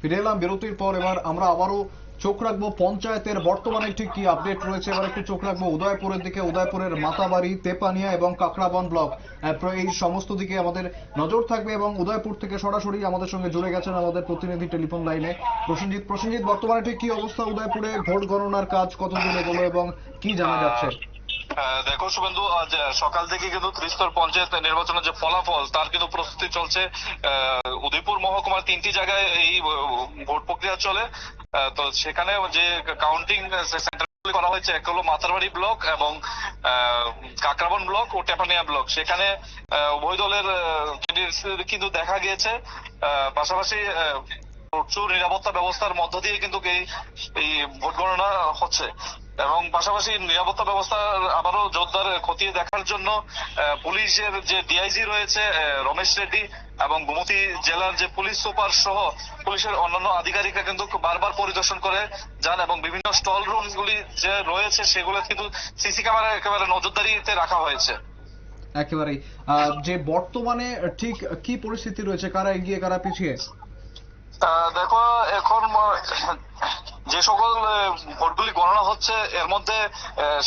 ফিরে এলাম বিরতির পর, এবার আমরা আবারও চোখ রাখব পঞ্চায়েতের। বর্তমানে ঠিক কি আপডেট রয়েছে? এবার একটু চোখ রাখব উদয়পুরের দিকে। উদয়পুরের মাতাবাড়ি, তেপানিয়া এবং কাকড়াবন ব্লক। এই সমস্ত দিকে আমাদের নজর থাকবে এবং উদয়পুর থেকে সরাসরি আমাদের সঙ্গে জুড়ে গেছেন আমাদের প্রতিনিধি টেলিফোন লাইনে। প্রসেনজিৎ প্রসেনজিৎ, বর্তমানে ঠিক কি অবস্থা উদয়পুরে? ভোট গণনার কাজ কত এগোলো এবং কি জানা যাচ্ছে? দেখো শুভেন্দু, আজ সকাল থেকে কিন্তু ত্রিস্তর পঞ্চায়েত নির্বাচনের যে ফলাফল, তার কিন্তু প্রস্তুতি চলছে। উদয়পুর মহকুমার তিনটি জায়গায় এই ভোট প্রক্রিয়া চলে। তো সেখানে যে কাউন্টিং সেন্টার করা হয়েছে, এক হলো মাতারবাড়ি ব্লক এবং কাকরাবন ব্লক ও টেপানিয়া ব্লক। সেখানে উভয় দলের কিন্তু দেখা গিয়েছে। পাশাপাশি প্রচুর নিরাপত্তা ব্যবস্থার মধ্য দিয়ে কিন্তু এই ভোট গণনা হচ্ছে। এবং পাশাপাশি নিরাপত্তা ব্যবস্থা আবারও জোরদার খতিয়ে দেখার জন্য পুলিশের যে ডিআইজি রয়েছে রমেশ রেড্ডি এবং গোমতী জেলার যে পুলিশ সুপার সহ পুলিশের অন্যান্য আধিকারিকরা কিন্তু বারবার পরিদর্শন করে যান এবং বিভিন্ন স্টল রুম গুলি যে রয়েছে সেগুলো কিন্তু সিসি ক্যামেরা একেবারে নজরদারিতে রাখা হয়েছে। একেবারেই। যে বর্তমানে ঠিক কি পরিস্থিতি রয়েছে? কারা এগিয়ে, কারা পিছিয়ে? দেখো, এখন যে সকল ভোটগুলি গণনা হচ্ছে, এর মধ্যে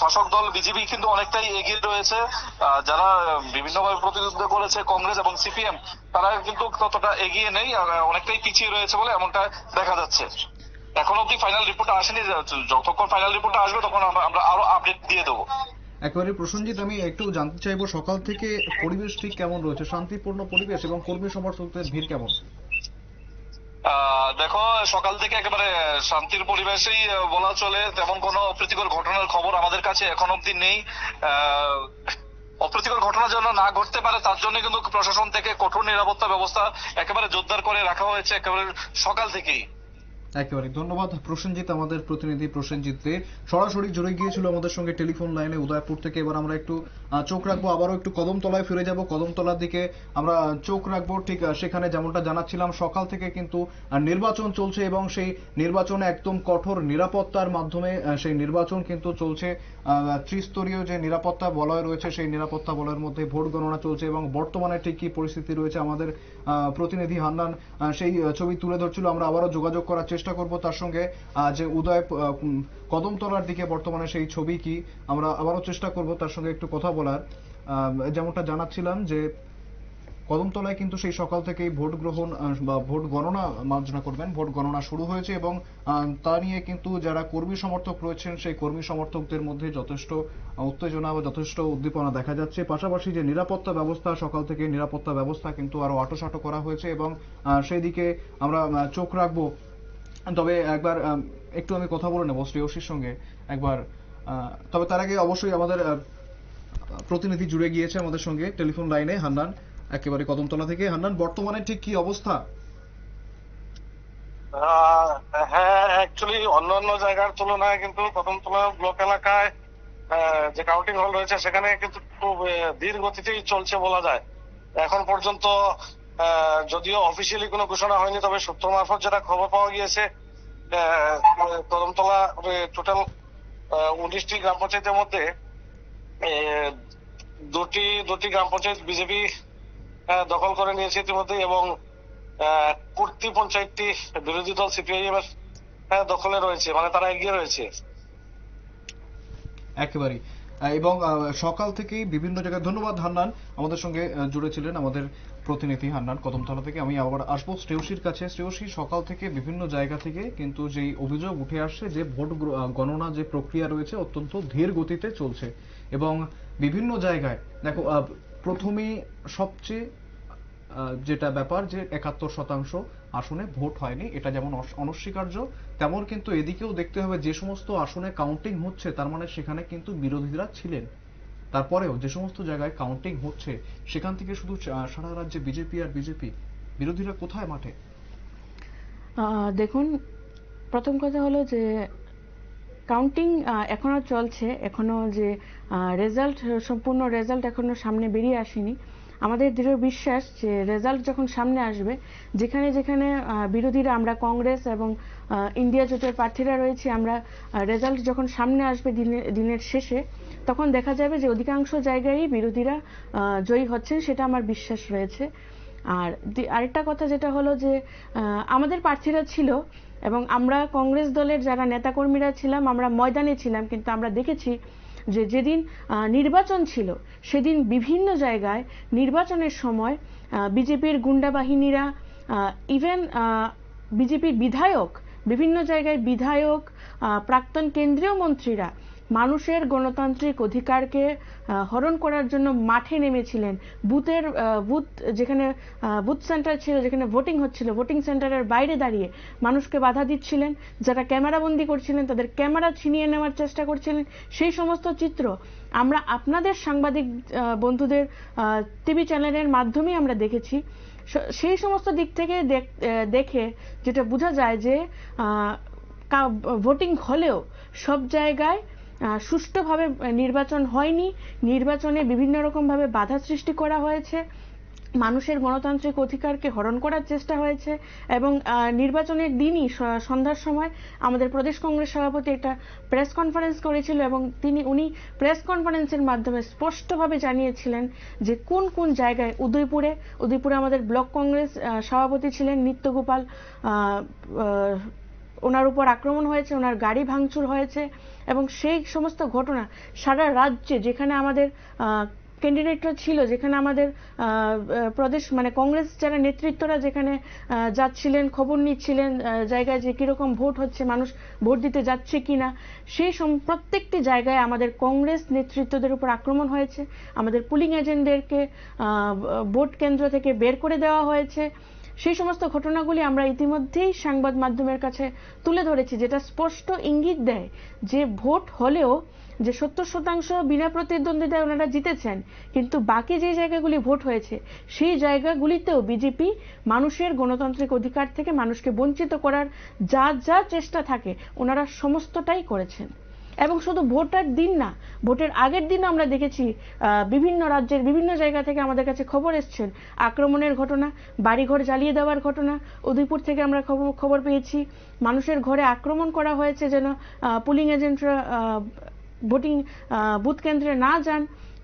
শাসক দল, বিজেপি কিন্তু অনেকটাই এগিয়ে রয়েছে। যারা বিভিন্নভাবে প্রতিদ্বন্দ্বিতা করেছে, কংগ্রেস এবং সিপিএম, তারা কিন্তু ততটা এগিয়ে নেই অনেকটাই পিছিয়ে রয়েছে বলে এমনটা দেখা যাচ্ছে। এখন অব্দি ফাইনাল রিপোর্ট আসেনি যতক্ষণ ফাইনাল রিপোর্ট আসবে, তখন আমরা আরও আপডেট দিয়ে দেবো। একেবারে প্রসঞ্জিত আমি একটু জানতে চাইব সকাল থেকে পরিবেশ ঠিক কেমন রয়েছে? শান্তিপূর্ণ পরিবেশ এবং কর্মী সমর্থকদের ভিড় কেমন? দেখো, সকাল থেকে একেবারে শান্তির পরিবেশেই বলা চলে, তেমন কোনো অপ্রীতিকর ঘটনার খবর আমাদের কাছে এখন অব্দি নেই। অপ্রীতিকর ঘটনা যেন না ঘটতে পারে, তার জন্য কিন্তু প্রশাসন থেকে কঠোর নিরাপত্তা ব্যবস্থা একেবারে জোরদার করে রাখা হয়েছে, একেবারে সকাল থেকেই। একেবারে। ধন্যবাদ, প্রসেনজিৎ, আমাদের প্রতিনিধি প্রসেনজিৎ দে সরাসরি জুড়ে গিয়েছিল আমাদের সঙ্গে টেলিফোন লাইনে উদয়পুর থেকে। এবার আমরা একটু চোখ রাখব, আবারও একটু কদমতলায় ফিরে যাব। কদমতলার দিকে আমরা চোখ রাখব, ঠিক সেখানে যেমনটা জানাচ্ছিলাম, সকাল থেকে কিন্তু নির্বাচন চলছে এবং সেই নির্বাচনে একদম কঠোর নিরাপত্তার মাধ্যমে সেই নির্বাচন কিন্তু চলছে। ত্রিস্তরীয় যে নিরাপত্তা বলয় রয়েছে, সেই নিরাপত্তা বলয়ের মধ্যে ভোট গণনা চলছে এবং বর্তমানে ঠিক কি পরিস্থিতি রয়েছে আমাদের প্রতিনিধি হান্নান সেই ছবি তুলে ধরছিল। আমরা আবারও যোগাযোগ করার করব তার সঙ্গে যে উদয় কদমতলার দিকে বর্তমানে সেই ছবি কি, আমরা আবারও চেষ্টা করব তার সঙ্গে একটু কথা বলার। যেমনটা জানাচ্ছিলাম যে কদমতলায় কিন্তু সেই সকাল থেকেই ভোট গ্রহণ বা ভোট গণনা মার্জনা করবেন। ভোট গণনা শুরু হয়েছে এবং তা নিয়ে কিন্তু যারা কর্মী সমর্থক রয়েছেন, সেই কর্মী সমর্থকদের মধ্যে যথেষ্ট উত্তেজনা বা যথেষ্ট উদ্দীপনা দেখা যাচ্ছে। পাশাপাশি যে নিরাপত্তা ব্যবস্থা, সকাল থেকে নিরাপত্তা ব্যবস্থা কিন্তু আরও আটোসাটো করা হয়েছে এবং সেই দিকে আমরা চোখ রাখব তবে একবার একটু আমি কথা বলে নেব শ্রেয়সীর সঙ্গে একবার। তবে তার আগে অবশ্যই আমাদের প্রতিনিধি জুড়ে গিয়েছে আমাদের সঙ্গে টেলিফোন লাইনে হান্নান, একেবারে কদমতলা থেকে। হান্নান, বর্তমানে ঠিক কি অবস্থা? হ্যাঁ অ্যাকচুয়ালি অন্যান্য জায়গার তুলনায় কিন্তু কদমতলা ব্লক এলাকায় যে কাউন্টিং হল রয়েছে সেখানে কিন্তু খুব ধীর গতিতেই চলছে বলা যায়। এখন পর্যন্ত যদিও অফিসিয়ালি কোনো ঘোষণা হয়নি তবে সূত্র মারফত যেটা খবর পাওয়া গিয়েছে কদমতলা টোটাল উনিশটি গ্রাম পঞ্চায়েতের মধ্যে দুটি দুটি গ্রাম পঞ্চায়েত বিজেপি দখল করে নিয়েছে ইতিমধ্যে এবং কুর্তি পঞ্চায়েতটি বিরোধী দল সিপিআইএম এর দখলে রয়েছে মানে তারা এগিয়ে রয়েছে। একেবারেই। আহ, এবং সকাল থেকেই বিভিন্ন জায়গায় ধন্যবাদ হান্নান আমাদের সঙ্গে জুড়ে ছিলেন আমাদের প্রতিনিধি হান্নান কদমতলা থেকে আমি আবার আসব। শ্রেয়সীর কাছে। শ্রেয়সী সকাল থেকে বিভিন্ন জায়গা থেকে কিন্তু যেই অভিযোগ উঠে আসছে যে ভোট গণনা যে প্রক্রিয়া রয়েছে অত্যন্ত ধীর গতিতে চলছে এবং বিভিন্ন জায়গায় দেখো আহ, প্রথমেই সবচেয়ে যেটা ব্যাপার যে একাত্তর শতাংশ আসনে ভোট হয়নি এটা যেমন অনস্বীকার্য তেমন কিন্তু এদিকেও দেখতে হবে যে সমস্ত আসনে কাউন্টিং হচ্ছে তার মানে সেখানে কিন্তু বিরোধীরা ছিলেন। তারপরেও যে সমস্ত জায়গায় কাউন্টিং হচ্ছে, সেখান থেকে শুধু সারা রাজ্যে বিজেপি আর বিজেপি বিরোধীরা কোথায় মাঠে? দেখুন, প্রথম কথা হলো যে কাউন্টিং এখনও চলছে, এখনও যে রেজাল্ট সম্পূর্ণ রেজাল্ট এখনও সামনে বেরিয়ে আসেনি। আমাদের দৃঢ় বিশ্বাস যে রেজাল্ট যখন সামনে আসবে, যেখানে যেখানে বিরোধীরা আমরা কংগ্রেস এবং ইন্ডিয়া জোটের প্রার্থীরা রয়েছে, আমরা রেজাল্ট যখন সামনে আসবে দিনের দিনের শেষে, তখন দেখা যাবে যে অধিকাংশ জায়গায় বিরোধীরা জয়ী হচ্ছেন, সেটা আমার বিশ্বাস রয়েছে। আর আরেকটা কথা যেটা হলো যে আমাদের প্রার্থীরা ছিল এবং আমরা কংগ্রেস দলের যারা নেতাকর্মীরা ছিলাম, আমরা ময়দানে ছিলাম, কিন্তু আমরা দেখেছি যে যেদিন নির্বাচন ছিল, সেদিন বিভিন্ন জায়গায় নির্বাচনের সময় বিজেপির গুন্ডা বাহিনীরা ইভেন বিজেপির বিধায়ক, বিভিন্ন জায়গায় বিধায়ক প্রাক্তন কেন্দ্রীয় মন্ত্রীরা মানুষের গণতান্ত্রিক অধিকারকে হরণ করার জন্য মাঠে নেমেছিলেন। বুথের বুথ যেখানে বুথ সেন্টার ছিল, যেখানে ভোটিং হচ্ছিল, ভোটিং সেন্টারের বাইরে দাঁড়িয়ে মানুষকে বাধা দিচ্ছিলেন। যারা ক্যামেরাবন্দি করছিলেন, তাদের ক্যামেরা ছিনিয়ে নেওয়ার চেষ্টা করছিলেন। সেই সমস্ত চিত্র আমরা আপনাদের সাংবাদিক বন্ধুদের টিভি চ্যানেলের মাধ্যমেই আমরা দেখেছি। সেই সমস্ত দিক থেকে দেখ- যেটা বোঝা যায় যে ভোটিং হলেও সব জায়গায় সুষ্ঠুভাবে নির্বাচন হয়নি। নির্বাচনে বিভিন্ন রকমভাবে বাধা সৃষ্টি করা হয়েছে। মানুষের গণতান্ত্রিক অধিকারকে হরণ করার চেষ্টা হয়েছে এবং নির্বাচনের দিনই সন্ধ্যার সময় আমাদের প্রদেশ কংগ্রেস সভাপতি একটা প্রেস কনফারেন্স করেছিল এবং তিনি, উনি প্রেস কনফারেন্সের মাধ্যমে স্পষ্টভাবে জানিয়েছিলেন যে কোন কোন জায়গায়, উদয়পুরে উদয়পুরে আমাদের ব্লক কংগ্রেস সভাপতি ছিলেন নিত্যগোপাল ওনার উপর আক্রমণ হয়েছে, ওনার গাড়ি ভাঙচুর হয়েছে, এবং সেই সমস্ত ঘটনা সারা রাজ্যে যেখানে আমাদের ক্যান্ডিডেটরা ছিল, যেখানে আমাদের প্রদেশ মানে কংগ্রেস যারা নেতৃত্বরা যেখানে যাচ্ছিলেন, খবর নিচ্ছিলেন জায়গায় যে কীরকম ভোট হচ্ছে, মানুষ ভোট দিতে যাচ্ছে কিনা, সেই সম- প্রত্যেকটি জায়গায় আমাদের কংগ্রেস নেতৃত্বদের উপর আক্রমণ হয়েছে। আমাদের পুলিং এজেন্টদেরকে ভোট কেন্দ্র থেকে বের করে দেওয়া হয়েছে। সেই সমস্ত ঘটনাগুলি আমরা ইতিমধ্যেই সংবাদ মাধ্যমের কাছে তুলে ধরেছি, যেটা স্পষ্ট ইঙ্গিত দেয় যে ভোট হলেও যে সত্তর শতাংশ বিনা প্রতিদ্বন্দ্বিতায় ওনারা জিতেছেন, কিন্তু বাকি যে জায়গাগুলি ভোট হয়েছে, সেই জায়গাগুলিতেও বিজেপি মানুষের গণতান্ত্রিক অধিকার থেকে মানুষকে বঞ্চিত করার যা যা চেষ্টা থাকে, ওনারা সমস্তটাই করেছেন। এবং শুধু ভোটার দিন না, ভোটের আগের দিন আমরা দেখেছি বিভিন্ন রাজ্যের বিভিন্ন জায়গা থেকে আমাদের কাছে খবর এসছেন। আক্রমণের ঘটনা, বাড়িঘর জ্বালিয়ে দেওয়ার ঘটনা, উদয়পুর থেকে আমরা খবর খবর পেয়েছি। মানুষের ঘরে আক্রমণ করা হয়েছে যেন পুলিং এজেন্টরা ভোটিং বুথ কেন্দ্রে না যান,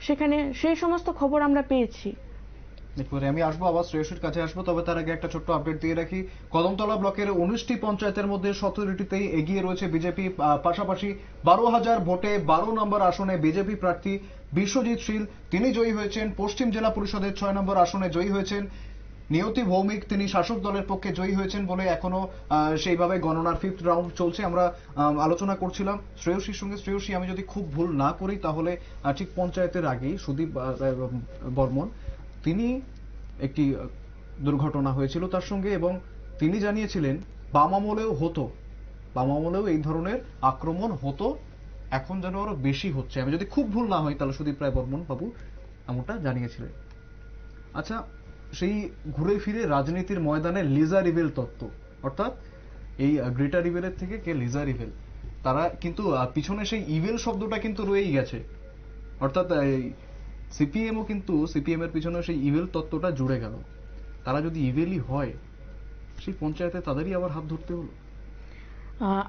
সেখানে সেই সমস্ত খবর আমরা পেয়েছি। এরপরে আমি আসব, আবার শ্রেয়সীর কাছে আসব। তবে তার আগে একটা ছোট্ট আপডেট দিয়ে রাখি। কদমতলা ব্লকের উনিশটি পঞ্চায়েতের মধ্যে সতেরোটিতেই এগিয়ে রয়েছে বিজেপি পাশাপাশি বারো হাজার ভোটে বারো নম্বর আসনে বিজেপি প্রার্থী বিশ্বজিৎ শীল। তিনি জয়ী হয়েছেন পশ্চিম জেলা পরিষদের ছয় নম্বর আসনে জয়ী হয়েছেন। নিয়তি ভৌমিক, তিনি শাসক দলের পক্ষে জয়ী হয়েছেন বলে এখনও সেইভাবে গণনার ফিফথ রাউন্ড চলছে। আমরা আলোচনা করছিলাম শ্রেয়সীর সঙ্গে। শ্রেয়সী, আমি যদি খুব ভুল না করি, তাহলে ঠিক পঞ্চায়েতের আগেই সুদীপ বর্মন তিনি একটি দুর্ঘটনা হয়েছিল তার সঙ্গে এবং তিনি জানিয়েছিলেন বাম আমলেও হতো। বাম আমলেও এই ধরনের আক্রমণ হতো, এখন যেন আরও বেশি হচ্ছে। আমি যদি খুব ভুল না হয়, তাহলে সুদীপ রায় বর্মন বাবু এমনটা জানিয়েছিলেন। আচ্ছা সেই ঘুরে ফিরে রাজনীতির ময়দানে লিজা রিভেল তত্ত্ব, অর্থাৎ এই গ্রেটার রিভেলের থেকে কে লিজা রিভেল, তারা কিন্তু পিছনে সেই ইভেল শব্দটা কিন্তু রয়েই গেছে। অর্থাৎ সিপিএমও কিন্তু সিপিএম এর পিছনে সেই ইভেল তত্ত্বটা জুড়ে গেল। তারা যদি ইভেলই হয়, সেই পঞ্চায়েতে তাদেরই আবার হাত ধরতে হলো।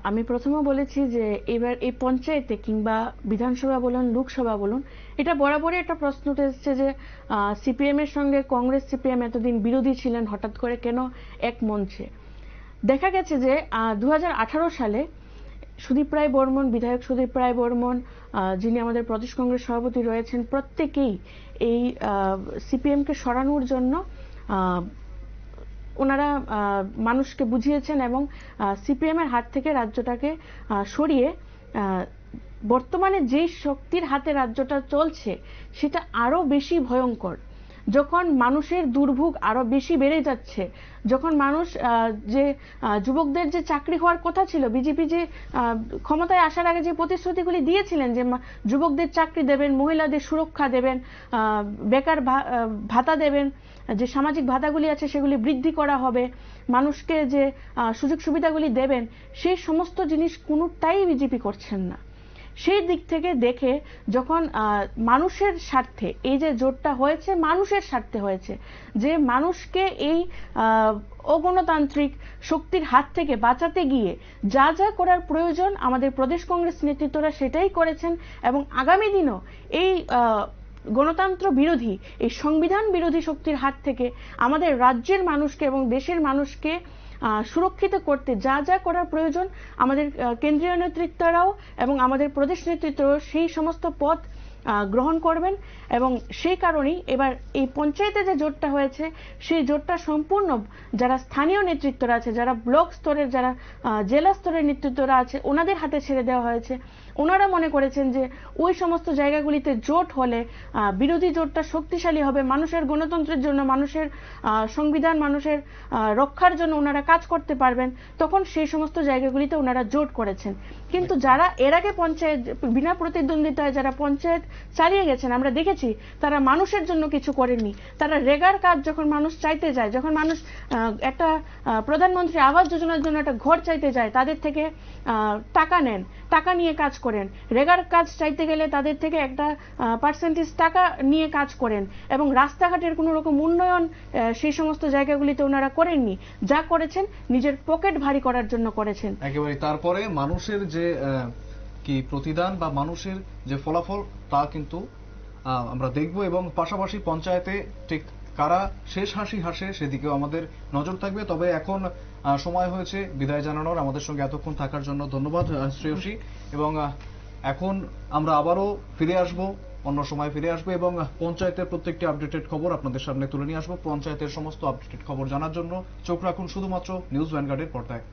আমি প্রথমে বলেছি যে এবার এই পঞ্চায়েতে কিংবা বিধানসভা বলুন, লোকসভা বলুন, এটা বরাবরই একটা প্রশ্ন উঠে এসেছে যে সিপিএম এর সঙ্গে কংগ্রেস সিপিএম এতদিন বিরোধী ছিলেন, হঠাৎ করে কেন এক মঞ্চে দেখা গেছে যে দু হাজার আঠারো সালে সুদীপ রায় বর্মন, বিধায়ক সুদীপ রায় বর্মন যিনি আমাদের প্রদেশ কংগ্রেস সভাপতি রয়েছেন, প্রত্যেকেই এই সিপিএমকে সরানোর জন্য ওনারা মানুষকে বুঝিয়েছেন এবং সিপিএম এর হাত থেকে রাজ্যটাকে সরিয়ে বর্তমানে যেই শক্তির হাতে রাজ্যটা চলছে, সেটা আরও বেশি ভয়ঙ্কর। যখন মানুষের দুর্ভোগ আরও বেশি বেড়ে যাচ্ছে, যখন মানুষ যে যুবকদের যে চাকরি হওয়ার কথা ছিল, বিজেপি যে ক্ষমতায় আসার আগে যে প্রতিশ্রুতিগুলি দিয়েছিলেন যে যুবকদের চাকরি দেবেন, মহিলাদের সুরক্ষা দেবেন বেকার ভাতা দেবেন, যে সামাজিক ভাতাগুলি আছে সেগুলি বৃদ্ধি করা হবে, মানুষকে যে সুযোগ সুবিধাগুলি দেবেন, সেই সমস্ত জিনিস কোনোটাই বিজেপি করছেন না। সেই দিক থেকে দেখে যখন মানুষের স্বার্থে, এই যে জোটটা হয়েছে, মানুষের স্বার্থে হয়েছে, যে মানুষকে এই অগণতান্ত্রিক শক্তির হাত থেকে বাঁচাতে গিয়ে যা যা করার প্রয়োজন আমাদের প্রদেশ কংগ্রেস নেতৃত্বরা সেটাই করেছেন এবং আগামী দিনও এই গণতন্ত্র বিরোধী, এই সংবিধান বিরোধী শক্তির হাত থেকে আমাদের রাজ্যের মানুষকে এবং দেশের মানুষকে সুরক্ষিত করতে যা যা করার প্রয়োজন, আমাদের কেন্দ্রীয় নেতৃত্বরাও এবং আমাদের প্রদেশ নেতৃত্বরাও সেই সমস্ত পথ গ্রহণ করবেন এবং সেই কারণেই এবার এই পঞ্চায়েতে যে জোটটা হয়েছে, সেই জোটটা সম্পূর্ণ যারা স্থানীয় নেতৃত্বরা আছে, যারা ব্লক স্তরের, যারা জেলা স্তরের নেতৃত্বরা আছে, ওনাদের হাতে ছেড়ে দেওয়া হয়েছে। ওনারা মনে করেছেন যে ওই সমস্ত জায়গাগুলিতে জোট হলে বিরোধী জোটটা শক্তিশালী হবে, মানুষের গণতন্ত্রের জন্য, মানুষের সংবিধান, মানুষের রক্ষার জন্য ওনারা কাজ করতে পারবেন, তখন সেই সমস্ত জায়গাগুলিতে ওনারা জোট করেছেন। কিন্তু যারা এর আগে পঞ্চায়েত, বিনা প্রতিদ্বন্দ্বিতায় যারা পঞ্চায়েত চালিয়ে গেছেন, আমরা দেখেছি তারা মানুষের জন্য কিছু করেননি। তারা রেগার কাজ যখন মানুষ চাইতে যায়, যখন মানুষ একটা প্রধানমন্ত্রী আবাস যোজনার জন্য একটা ঘর চাইতে যায়, তাদের থেকে টাকা নেন, টাকা নিয়ে কাজ করেন। রেগার কাজ চাইতে গেলে তাদের থেকে একটা পার্সেন্টেজ টাকা নিয়ে কাজ করেন এবং রাস্তাঘাটের কোনো রকম উন্নয়ন সেই সমস্ত জায়গাগুলিতে ওনারা করেননি। যা করেছেন, নিজের পকেট ভারী করার জন্য করেছেন। একেবারে, তারপরে মানুষের যে কি প্রতিদান বা মানুষের যে ফলাফল, তা কিন্তু আমরা দেখব এবং পাশাপাশি পঞ্চায়েতে ঠিক কারা শেষ হাসি হাসে সেদিকেও আমাদের নজর থাকবে। তবে এখন সময় হয়েছে বিদায় জানানোর। আমাদের সঙ্গে এতক্ষণ থাকার জন্য ধন্যবাদ শ্রেয়সী। এবং এখন আমরা আবারও ফিরে আসব, অন্য সময় ফিরে আসব এবং পঞ্চায়েতের প্রত্যেকটি আপডেটেড খবর আপনাদের সামনে তুলে নিয়ে আসব। পঞ্চায়েতের সমস্ত আপডেটেড খবর জানার জন্য চোখ রাখুন শুধুমাত্র নিউজ ভ্যানগার্ডের পর্দায়।